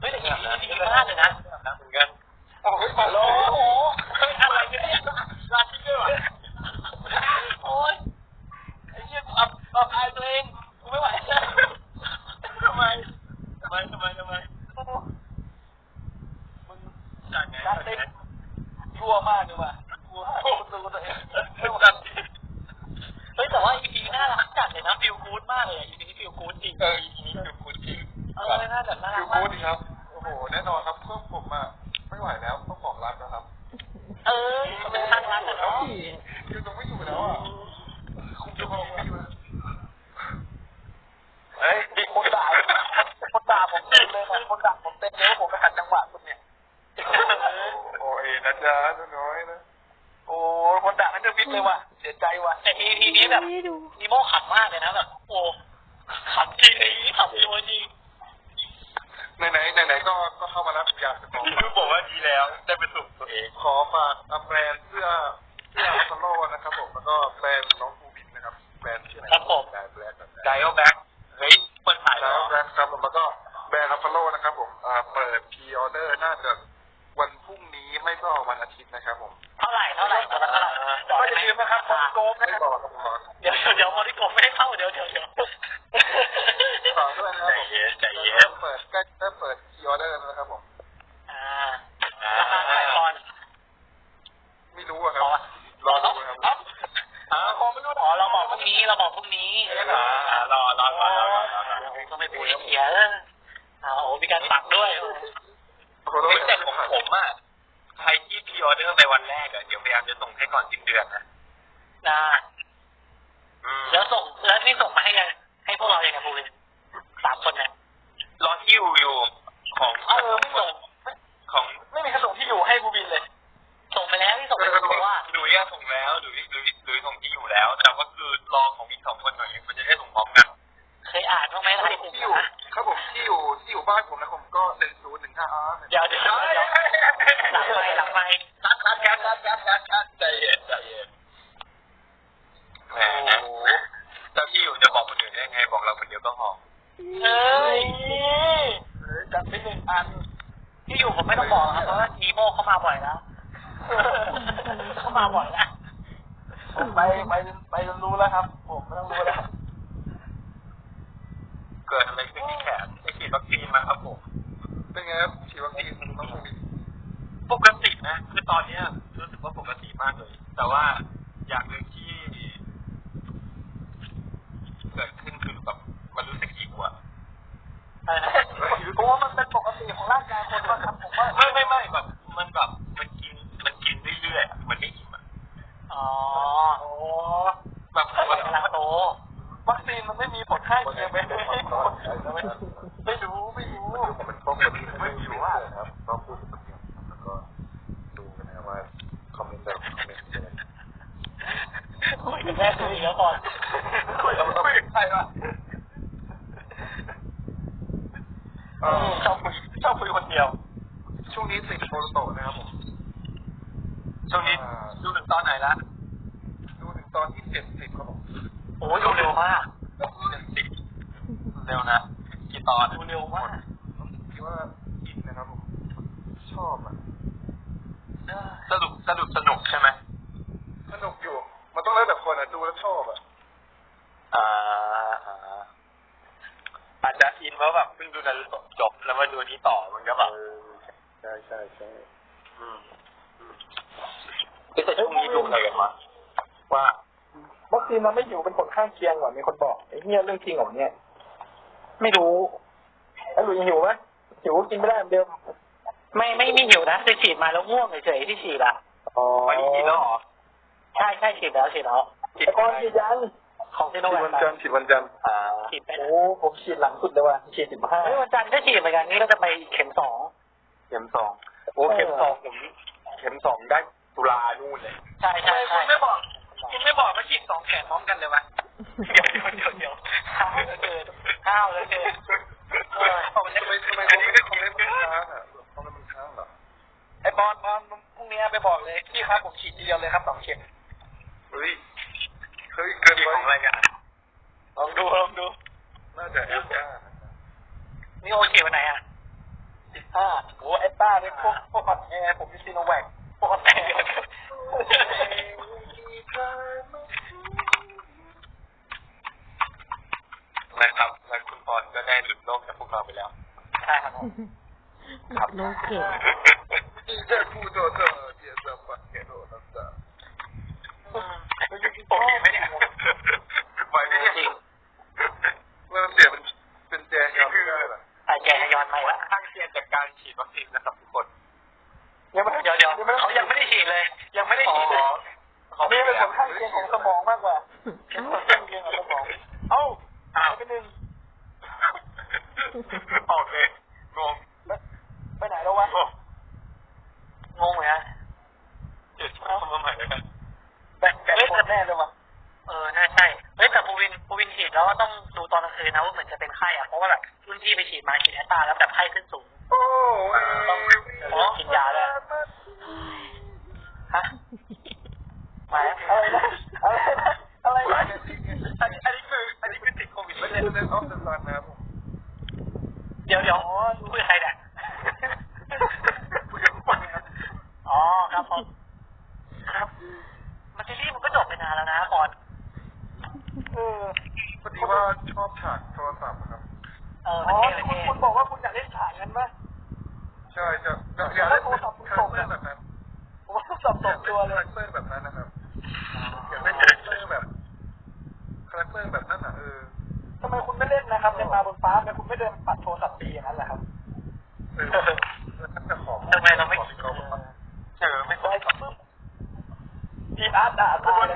เฮ้ยแต่อีพีดีมากเลยนะเหมือนกันโอ้ยขอโลโอ้ยอะไรกันเนี่ยลาทิ้งด้วยวะโอ้ยไอ้เหี้ยอับอับอายตัวเองกูไม่ไหวแล้วทำไมทำไมทำไมทำไมมึงจากไงจัดเต็มชั่วมากเลยว่ะชั่วโอ้ตัวตัวเองไม่ไหวเฮ้ยแต่ว่าอีพีน่ารักจัดเลยนะฟิลกู๊ดมากเลยอีพีนี้ฟิลกู๊ดจริงเอออีนี้คือคุณจริงเออน่าจะน่ารักอมาพูดครับ โอ้โหแน่นอนครับพวกผมอะไม่ไหวแล้วต้องบอกรักนะครับเออมันเป็นทางรักอะเนาะคือต้องไม่อยู่แล้วอะคุณจะบอกไม่อยู่เฮ้ยดิคนด่าคนด่าผมเต็มเลยนะคนด่าผมเต็มเลยว่าผมไปขัดจังหวะคุณเนี่ยโอ้ยนะจ๊ะน้อยนะโอ้คนด่านั่นจะวิทย์เลยว่ะเสียใจว่ะแต่ทีทีนี้แบบนีโม่ขำมากเลยนะแบบโอ้ขำจริงไอ้นี่ขำโวยจริง ไหนไหนไหนไหนก็ก็เข้ามาแล้วผมอยากจะบอกคือบอกว่าดีแล้วได้เป็นสุขตัวเองขอฝากแบรนด์เสื้อเสื้ออัลโลนะครับผมแล้วก็แบรนด์น้องภูบินนะครับแบรนด์ชื่ออะไรแบรนด์แบรนด์แบรนด์ไดโอแบ็กเฮ้ยเปิดขายแล้แล้ววแบรนด์ครับผมแล้วก็แบรนด์อัลโลนะครับผมอ่าเปิดพรีออเดอร์น่าจะวันพรุ่งนี้ไม่ก็วันอาทิตย์นะครับผมเท่าไหร่เท่าไหร่ตัวละเท่าไหร่ก็จะลืมนะครับคนโกงไม่นะครับบอกครับผมบอกเดี๋ยวเดี๋ยวคนที่โกงไม่ได้เข้าเดี๋ยวเดี๋ยวเดี๋ยว ยอะส่งแล้วดุยดุยดุยส่งที่อยู่แล้ว แต่ว่าคือรอของอีกสองคนหน่อยมันจะได้ส่งพร้อมกัน เคยอ่านบ้างไหมไลน์กลุ่มที่อยู่นะ ครับผมที่อยู่ที่อยู่บ้านผมนะผมก็หนึ่งศูนย์หนึ่งห้าเดี๋ยวเดี๋ยวเดี๋ยว หลังไมค์หลังไมค์คัดคัดคัดคัดคัดคัดคัดใจเย็นใจเย็นแหมเจ้าที่อยู่จะบอกคนอื่นได้ไงบอกเราคนเดียวก็พอเอ้ยจัดไปหนึ่งอัน ที่อยู่ผมไม่ต้องบอกครับเพราะว่านีโมเข้ามาบ่อยแล้ว เข้ามาบ่อยแล้วไปไปไปรู้แล้วครับ ผมไม่ต้องรู้แล้วเกิดอะไรขึ้นที่แขนไปฉีดวัคซีนมาครับผม เป็นไงครับฉีดวัคซีนน้องภูมิปกตินะคือตอนเนี้ยรู้สึกว่าปกติมากเลย แต่ว่าอย่างหนึ่งที่เกิดขึ้นคือแบบมันรู้สึกหิวอะเพราะว่ามันเป็นปกติของร่างกายคนว่าครับผมว่าไม่ไม่ไม่แบบมันแบบมันกินมันกินเรื่อยๆอะมันไม่อิ่มอะ อ๋อโอ้ แบบ วั ว่า คซีนโตวัคซีนมันไม่มีผลข้างเคียงไหมไม่รู้ไม่รู้ ผมเป็นป้องกันไม่อยู่ว่าครับต้องพูดกับเพื่อนแล้วก็ดูกันนะครับว่าคอมเมนต์แต่ละคอมเมนต์เป็นยังไง คุยกับแม่ตัวเองแล้วก่อนคุยกับคุยกับใครวะ เออ ชอบคุยชอบคุยคนเดียว ช่วงนี้ติดโปรโตนะครับผม ช่วงนี้ดูถึงตอนไหนละ ดูถึงตอนที่เจ็ดสิบครับผม โอ้ยดูเร็วมาก เจ็ดสิบเร็วนะกี่ตอน ดูเร็วมาก คิดว่าอินนะครับผมชอบอะ สรุปสรุปสนุกใช่ไหม สนุกอยู่ มันต้องแล้วแต่คนอะดูแล้วชอบอะ อ่าอ่าอาจจะอินเพราะแบบเพิ่ง ดูนารูโตะจบแล้วมาดูนี้ต่อมันก็แบบใช่ใช่ใช่อืมอืมแต่ช่วงนี้ดูอะไรกันวะว่าวัคซีนมันไม่อยู่เป็นผลข้างเคียงว่ะมีคนบอกไอ้เนี่ยเรื่องจริงเหรอเนี่ยไม่รู้ไอ้หลุยยังหิวไหมหิวกินไม่ได้เหมือนเดิมไม่ไม่ไม่หิวนะจะฉีดมาแล้วง่วงเฉยๆที่ฉีดอะอ๋อวันนี้กินแล้วเหรอใช่ใช่ฉีดแล้วฉีดแล้วกินไอ้ก้อนฉีดยังของซีโนฉีดแววันคจันทร์ฉีดวันจันทร์อ่า ฉีดไปโอ้ผมฉีดหลังสุดเลยว่ะฉีดสิบห้าเฮ้ยวันจันทร์ก็ฉีดเหมือนกันนี่ก็จะไปเข็มสองเข็มสองโอ้เข็มสองผมเข็มสองได้ตุลานู่นเลยใช่ใช่ใช่คุณไม่บอกคุณไม่บอกว่าฉีดสองแขนพร้อมกันเลยวะเดี๋ยวเดี๋ยวเดี๋ยวเดี๋ยวข้าวเหลือเกินข้าวเหลือเกินเออทำไมทำไมทำไมคอมเมนต์คอมเมนต์มันค้างอะคอมเมนต์มันค้างเหรอไอ้บอลบอลพรุ่งนี้ไปบอกเลยพี่ครับผมฉีดทีเดียวเลยครับสองเข็มเฮ้ยเฮ้ยเกินมีไปของอะไรกัน ลองดูลองดู น่าจะแอปป้านี่โอเควันไหนอะสิบห้าโอ้แอปป้าเนี่ยพวกพวกคอนแอร์ผมมีซีโนแวคพวกคอนแอร์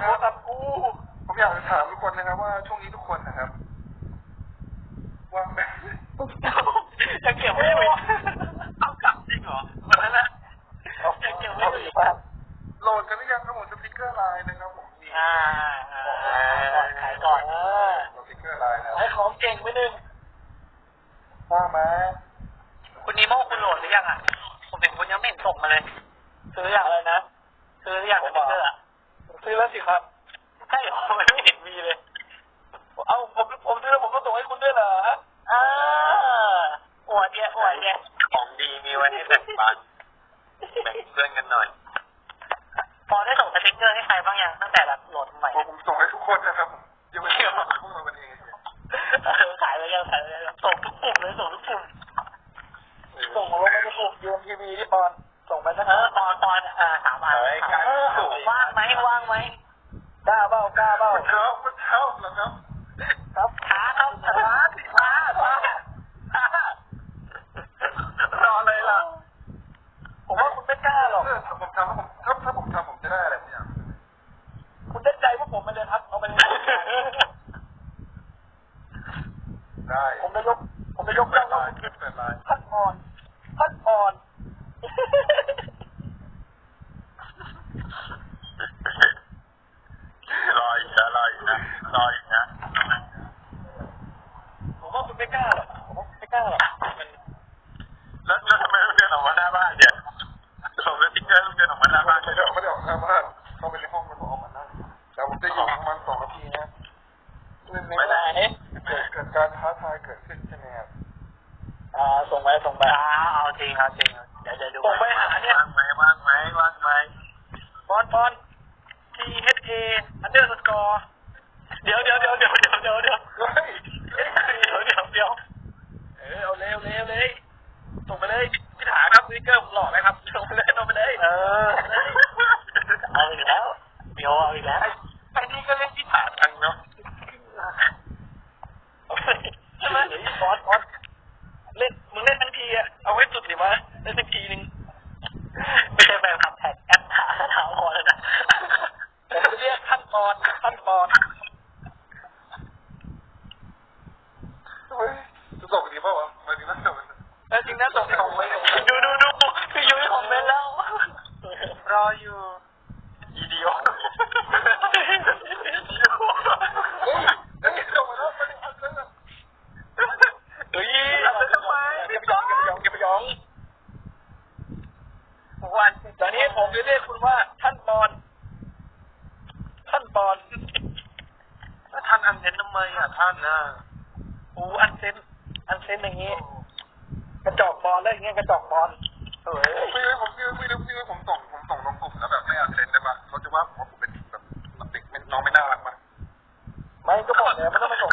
โพสต์อัพกูผมอยากจะถามทุกคนนะครับว่าช่วงนี้ทุกคนนะครับว่างแบบยังเก็บไม่ไหม quarter ไม่ได้เกิดการท้าทายเกิดขึ้นใช่ไหมครับอ่าส่งไปส่งไปอ่าเอาจริงเอาจริงเดี๋ยวเดี๋ยวดูส่งไปหาเนี่ยว่างไหมว่างไหมว่างไหมบอลบอลทีเอสเออันเดอร์สกอร์ ไมอะท่านนะอูอันเซนอันเซนอย่างนี้ กระจอกบอลแล้วอย่างเงี้ยกระจอกบอลเฮ้ยไม่ไม่ผมพี่ไม่พี่ผมส่งผมส่งลงกลุ่มแล้วแบบไม่อันเซนได้ปะเขาจะว่าผมผมเป็นแบบเด็กน้องไม่น่ารักปะไม่ก็บอกแล้วไม่ต้องไปส่ง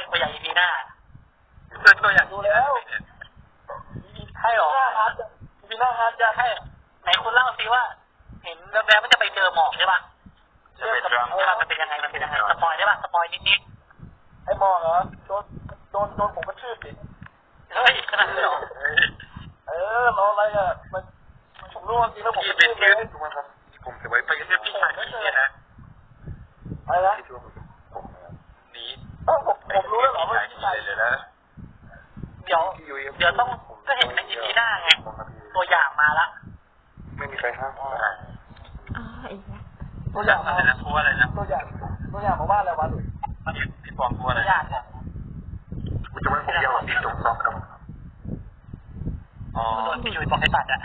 นตัวอย่างอีพีหน้าคือตัวอย่างดูแล้วใช่หรออีพีหน้าครับจะให้ไหนคุณเล่าซิว่า เห็นแล้วมันจะไปเจอหมอกใช่ปะจะไปเจอหมอกมันเป็นยังไงมันเป็นยังไงสปอยได้ปะสปอยนิดๆไอ้หมอกเหรอโดนโดนโดนผมกระชืบดิเฮ้ยขนาดนี้หรอเออรออะไรอะมันผมรู้จริงแล้วผมกระชืบเลย เดี๋ยวต้องก็เห็นในอีพีหน้าไงตัวอย่างมาละไม่มีใครห้ามพ่ออ๋ออีกแล้ตัวอย่างอะไรนะตัวอะไรนะตัวอย่างตัวอย่างมาว่าอะไรวะหลุยติดบอกตัวอะไรตัวอย่างนี่มันจะไม่ผมยาวที่ถูกต้องครับอ๋อโดนพี่ยุ้ยบอกให้ตัดอะ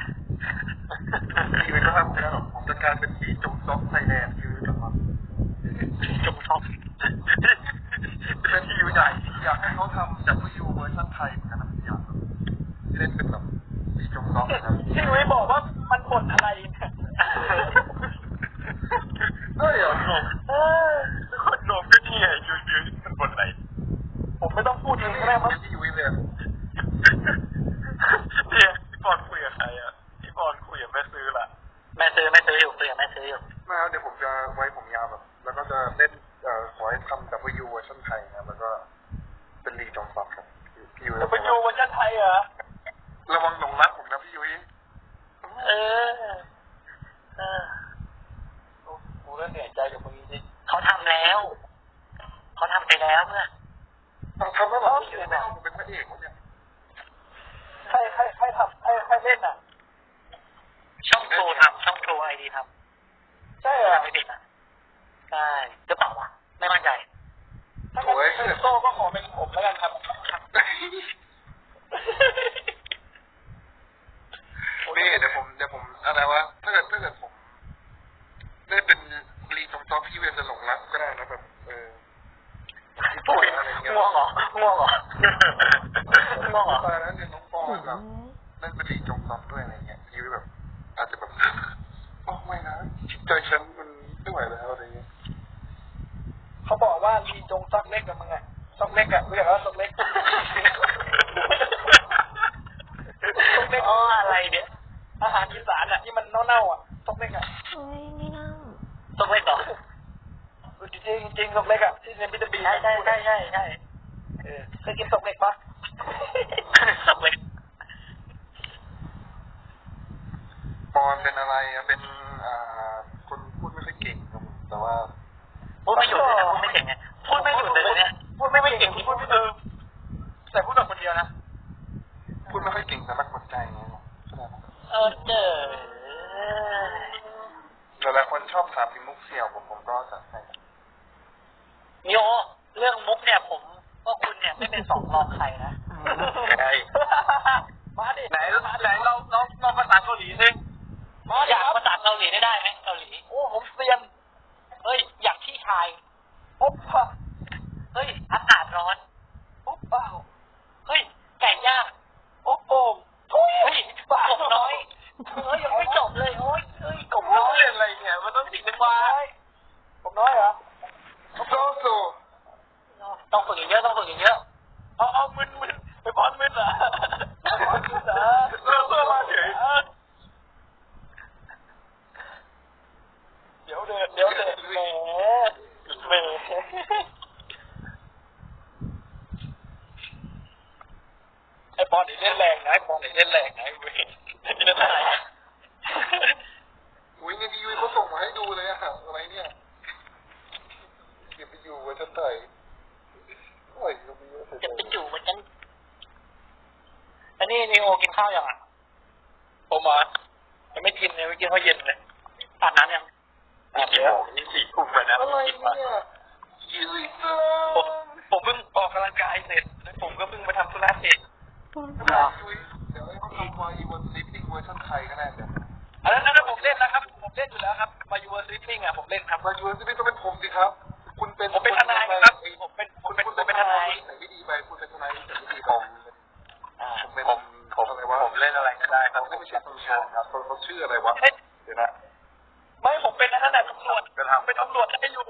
พี่ยุ้ยก็ห้ามผมได้หรอผมจะกลายเป็นพี่จุกซอกไทยแลนด์คืกับมันจุกซอกเป็นพี่ยุ้ยใหญ่อยากให้เขาทำจับพี่ยุ้ยเวอร์ชันไทยเหมือนกันนะ เล่นเป็นแบบมีจงซอกครับพี่นุ้ยบอกว่ามันผลอะไรก็เดี๋ยว section ข้าวยังอะผมมายังไม่กินเลยไม่กินข้าวเย็นเลย ไม่ใช่ตำรวจครับเขาชื่ออะไรวะเฮ้ยเดี๋ยวนะไม่ผมเป็นอันนั้นแหละตำรวจเป็นทำเป็นตำรวจได้อยู่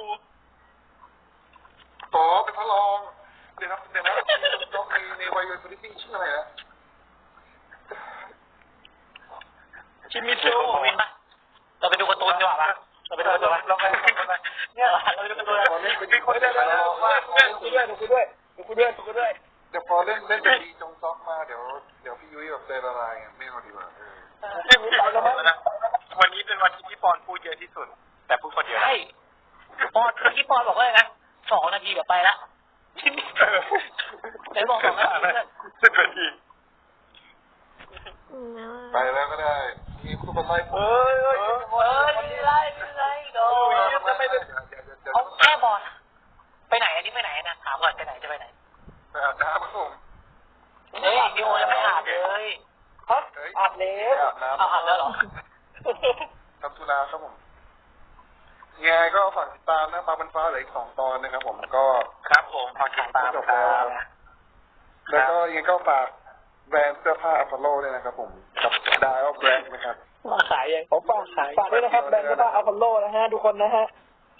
ครับผมก็ครับผมฝากติดตามครับแล้วก็ยังไงก็ฝากแบรนด์เสื้อผ้าอัพโลด้วยนะครับผมกับดาวแบรนด์นะครับมาขายยังผมฝากฝากด้วยนะครับแบรนด์เสื้อผ้าอัลพอลโลนะฮะทุกคนนะฮะ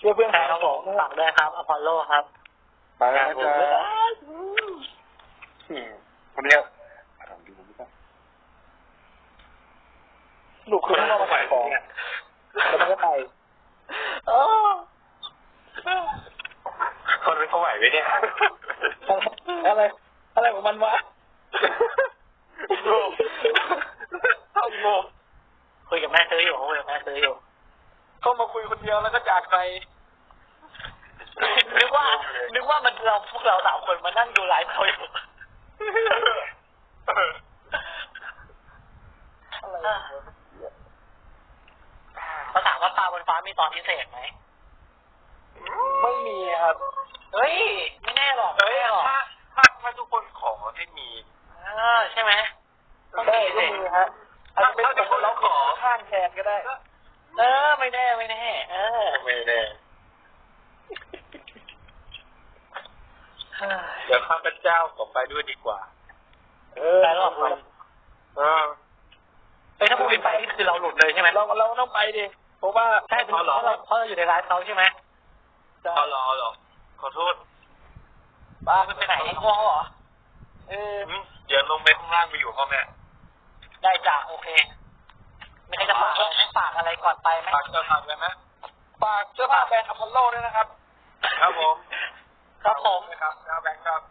ช่วยเพื่อนใช่ขายครับขผองมนะฝากด้วยครับอพอลโลครับไปแล้วนะจ๊ะอืมวันนี้ทำดีไม่ได้หนุกคือต้องมาขายของแล้วมันก็ไปโอ้ คนเป็นเขาไหวไหมเนี่ย อะไร อะไรของมันวะโง่เอาโง่คุยกับแม่ซื้ออยู่คุยกับแม่ซื้ออยู่ เข้ามาคุยคนเดียวแล้วก็จากไป นึกว่า นึกว่ามันเราพวกเราสามคนมานั่งดูไลฟ์เขาอยู่เขาถามว่าปลาบนฟ้ามีตอนพิเศษไหมไม่มีครับ เฮ้ย ไม่แน่หรอกไม่เฮ้ยแน่หรอกถ้าถ้าถ้าทุกคนขอให้มี เออใช่ไหมต้องได้มีก็สิมีฮะอาจจะเป็นคนเราขอข้างแทนก็ได้ เออ ไม่แน่ไม่แน่ เออไม่แน่เดี๋ยวข้าพเจ้าขอไปด้วยดีกว่า เออไปหรอกเออเฮ้ยถ้าพูดไปนี่คือเราหลุดเลยใช่ไหมเราเราต้องไปดิเพราะว่าใช่เพราะเราเพราะเราอยู่ในไลฟ์เขาใช่ไหม เอาเหรอเอาเหรอ ขอโทษบ้ามันไปไหนไอ้กอเหรอเอออืมเดี๋ยวลงไปข้างล่างไปอยู่ห้องแม่ได้จ้ะโอเคมีใครจะฝากอะไรไหมฝากอะไรก่อนไปไหมฝากเจ้าทำได้ไหมฝากเสื้อผ้าแบรนด์อพอลโลด้วยนะครับ ครับผม ครับผมนะครับครับแบงค์ครับ